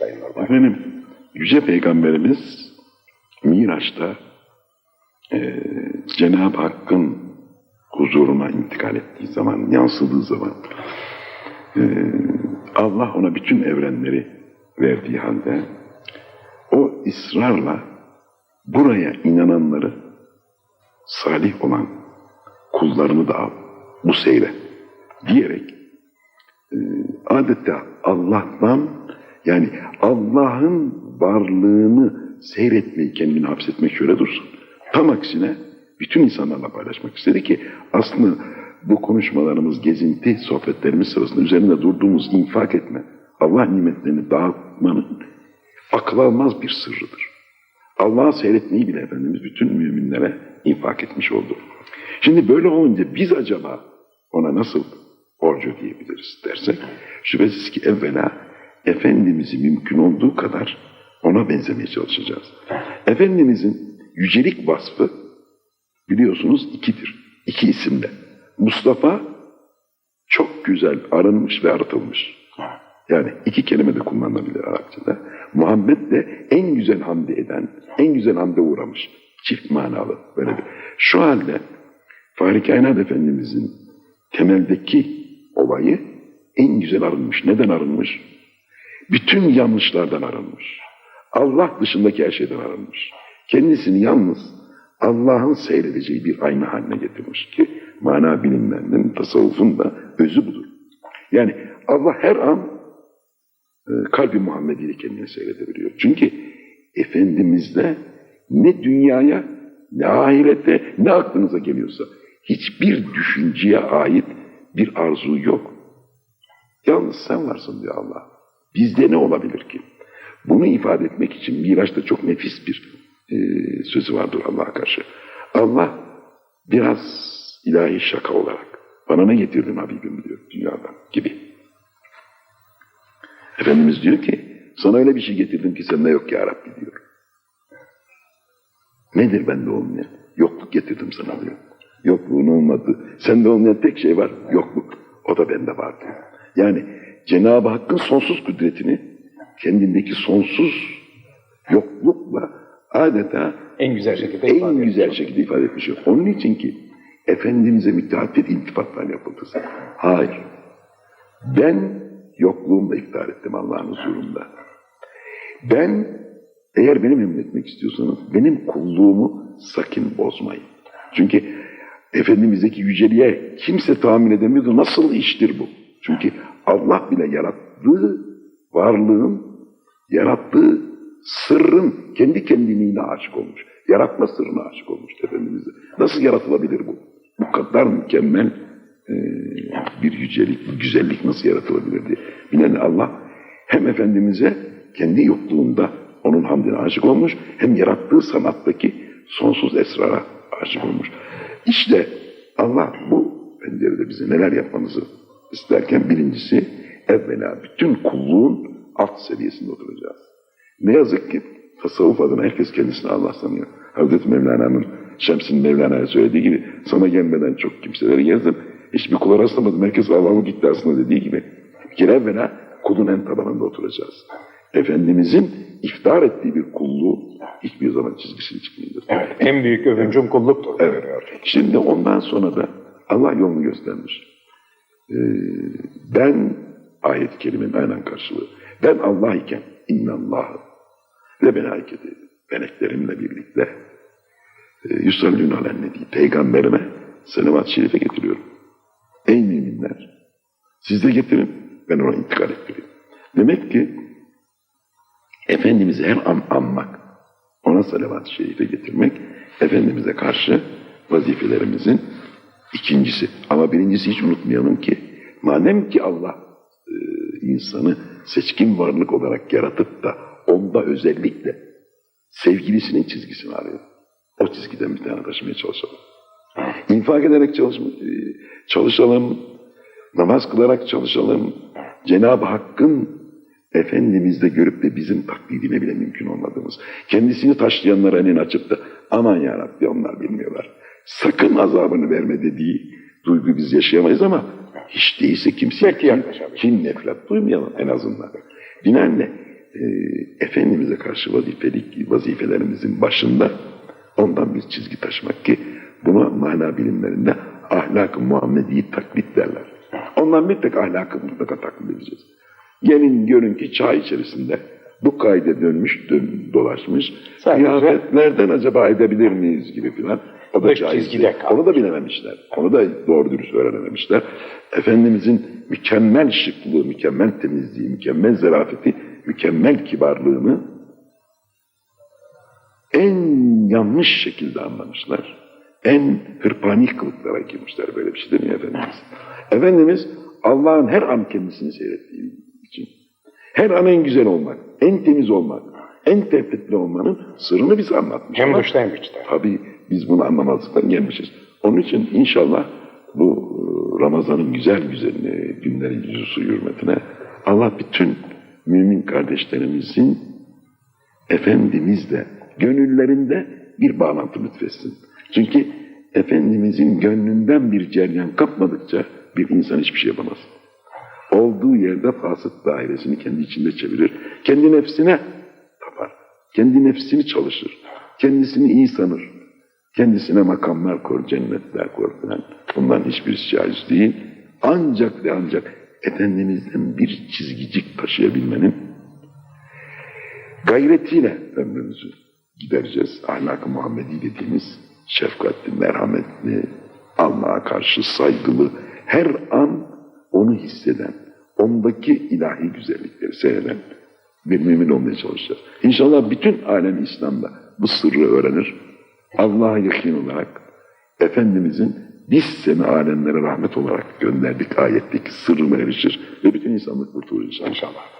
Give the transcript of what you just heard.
Sayın Normal. Efendim, Yüce Peygamberimiz Miraç'ta eee Cenab-ı Hakk'ın huzuruna intikal ettiği zaman, yansıdığı zaman eee, Allah ona bütün evrenleri verdiği halde o ısrarla buraya inananları salih olan kullarını da al, bu seyre diyerek e, adeta Allah'tan yani Allah'ın varlığını seyretmeyi kendini hapsetmek şöyle dursun. Tam aksine bütün insanlarla paylaşmak istedi ki aslında bu konuşmalarımız, gezinti, sohbetlerimiz sırasında üzerinde durduğumuz infak etme, Allah nimetlerini dağıtmanın akıl almaz bir sırrıdır. Allah'ı seyretmeyi bile Efendimiz bütün müminlere infak etmiş oldu. Şimdi böyle olunca biz acaba ona nasıl borcu diyebiliriz dersek, şüphesiz ki evvela Efendimiz'i mümkün olduğu kadar ona benzemeye çalışacağız. Efendimizin yücelik vasfı biliyorsunuz ikidir. İki isimde. Mustafa çok güzel arınmış ve aratılmış. Yani iki kelime de kullanılabilir Arapçada. Muhammed de en güzel hamdi eden, en güzel hamde uğramış. Çift manalı böyle bir. Şu halde Fahri Kainat Efendimizin temeldeki olayı en güzel arınmış. Neden arınmış? Bütün yanlışlardan arınmış. Allah dışındaki her şeyden arınmış. Kendisini yalnız Allah'ın seyredeceği bir ayna haline getirmiş ki mana bilimlerinin, tasavvufun da özü budur. Yani Allah her an e, kalbi Muhammed ile kendini seyredebiliyor. Çünkü Efendimiz'de ne dünyaya, ne ahirete, ne aklınıza geliyorsa hiçbir düşünceye ait bir arzu yok. Yalnız sen varsın diyor Allah. Bizde ne olabilir ki? Bunu ifade etmek için Miraç'ta çok nefis bir e, sözü vardır Allah'a karşı. Allah biraz ilahi şaka olarak bana ne getirdin Habibim diyor dünyadan gibi. Efendimiz diyor ki sana öyle bir şey getirdim ki sende yok ya Rabbi diyor. Nedir bende olmayan? Yokluk getirdim sana diyor. Yokluğun olmadı. Sende olmayan tek şey var. Yokluk. O da bende var diyor. Yani Cenab-ı Hakk'ın sonsuz kudretini kendindeki sonsuz yoklukla adeta En güzel şekilde ifade en ediyor. güzel şekilde ifade etmiş. Onun için ki Efendimiz'e müteaddit iltifatlar yapıldı. Hayır. Ben yokluğumla iftar ettim Allah'ın huzurunda. Ben eğer benim emretmek istiyorsanız benim kulluğumu sakın bozmayın. Çünkü Efendimiz'deki yüceliğe kimse tahmin edemiyordu. Nasıl iştir bu? Çünkü Allah bile yarattığı varlığın, yarattığı sırrın kendi kendiliğine aşık olmuş. Yaratma sırrına aşık olmuş Efendimiz'e. Nasıl yaratılabilir bu? Bu kadar mükemmel e, bir yücelik, bir güzellik nasıl yaratılabilir diye. Binaenaleyh Allah hem Efendimiz'e kendi yokluğunda onun hamdine aşık olmuş, hem yarattığı sanattaki sonsuz esrara aşık olmuş. İşte Allah bu pencerede bize neler yapmamızı isterken birincisi evvela bütün kulluğun alt seviyesinde oturacağız. Ne yazık ki tasavvuf adına herkes kendisini Allah sanıyor. Hazreti Mevlana'nın Şems'in Mevlana'ya söylediği gibi sana gelmeden çok kimseleri gezdim. Hiçbir kula rastlamadım. Herkes Allah'ın gitti aslında dediği gibi. Bir kere evvela kulun en tabanında oturacağız. Efendimizin iftar ettiği bir kulluğu hiçbir zaman çizgisini çıkmayacağız. Evet, en büyük övüncüm kulluktur. Evet. Şimdi ondan sonra da Allah yolunu göstermiş. Ee, ben ayet-i kerimenin aynen karşılığı. Ben Allah iken innallahı ve melaiketi meleklerimle birlikte e, nebi peygamberime selavat-ı şerife getiriyorum. Ey müminler siz de getirin ben ona intikal ettireyim. Demek ki Efendimiz'i her an anmak, ona salavat-ı şerife getirmek, Efendimiz'e karşı vazifelerimizin ikincisi. Ama birincisi hiç unutmayalım ki, madem ki Allah e, insanı seçkin varlık olarak yaratıp da onda özellikle sevgilisinin çizgisini arıyor. O çizgiden bir tane taşımaya çalışalım. İnfak ederek e, çalışalım, namaz kılarak çalışalım. Cenab-ı Hakk'ın Efendimiz'de görüp de bizim taklidine bile mümkün olmadığımız. Kendisini taşlayanlara elini açıp da aman ya Rabbi onlar bilmiyorlar. Sakın azabını verme dediği duygu biz yaşayamayız ama hiç değilse kimseye yaklaşabilir. kin nefret duymayalım en azından. Binaenle e, Efendimiz'e karşı vazifelik, vazifelerimizin başında ondan bir çizgi taşımak ki buna mana bilimlerinde ahlak-ı Muhammedi'yi taklit derler. Ondan bir tek ahlakı mutlaka taklit edeceğiz. Gelin görün ki çağ içerisinde bu kaide dönmüş, dön, dolaşmış. Sadece- Kıyafetlerden acaba edebilir miyiz gibi filan. O da caiz değil. Onu da bilememişler. Onu da doğru dürüst öğrenememişler. Efendimizin mükemmel şıklığı, mükemmel temizliği, mükemmel zarafeti, mükemmel kibarlığını en yanlış şekilde anlamışlar. En hırpani kılıklara girmişler böyle bir şey değil mi Efendimiz? Efendimiz Allah'ın her an kendisini seyrettiği için her an en güzel olmak, en temiz olmak, en tevfikli olmanın sırrını bize anlatmış. Hem dışta hem içte. Tabii biz bunu anlamazlıktan gelmişiz. Onun için inşallah bu e, Ramazan'ın güzel güzel e, günleri yüzüsü hürmetine Allah bütün mümin kardeşlerimizin Efendimizle gönüllerinde bir bağlantı lütfetsin. Çünkü Efendimizin gönlünden bir ceryan kapmadıkça bir insan hiçbir şey yapamaz. Olduğu yerde fasık dairesini kendi içinde çevirir. Kendi nefsine tapar. Kendi nefsini çalışır. Kendisini iyi sanır. Kendisine makamlar kur, cennetler kur falan. Bundan hiçbir caiz değil. Ancak ve ancak Efendimiz'den bir çizgicik taşıyabilmenin gayretiyle ömrümüzü gidereceğiz. Ahlak-ı Muhammedi dediğimiz şefkatli, merhametli, Allah'a karşı saygılı, her an onu hisseden, ondaki ilahi güzellikleri seyreden bir mümin olmaya çalışacağız. İnşallah bütün alem İslam'da bu sırrı öğrenir. Allah'a yakın olarak Efendimizin biz seni alemlere rahmet olarak gönderdik ayetteki sırrına erişir ve bütün insanlık kurtulur inşallah.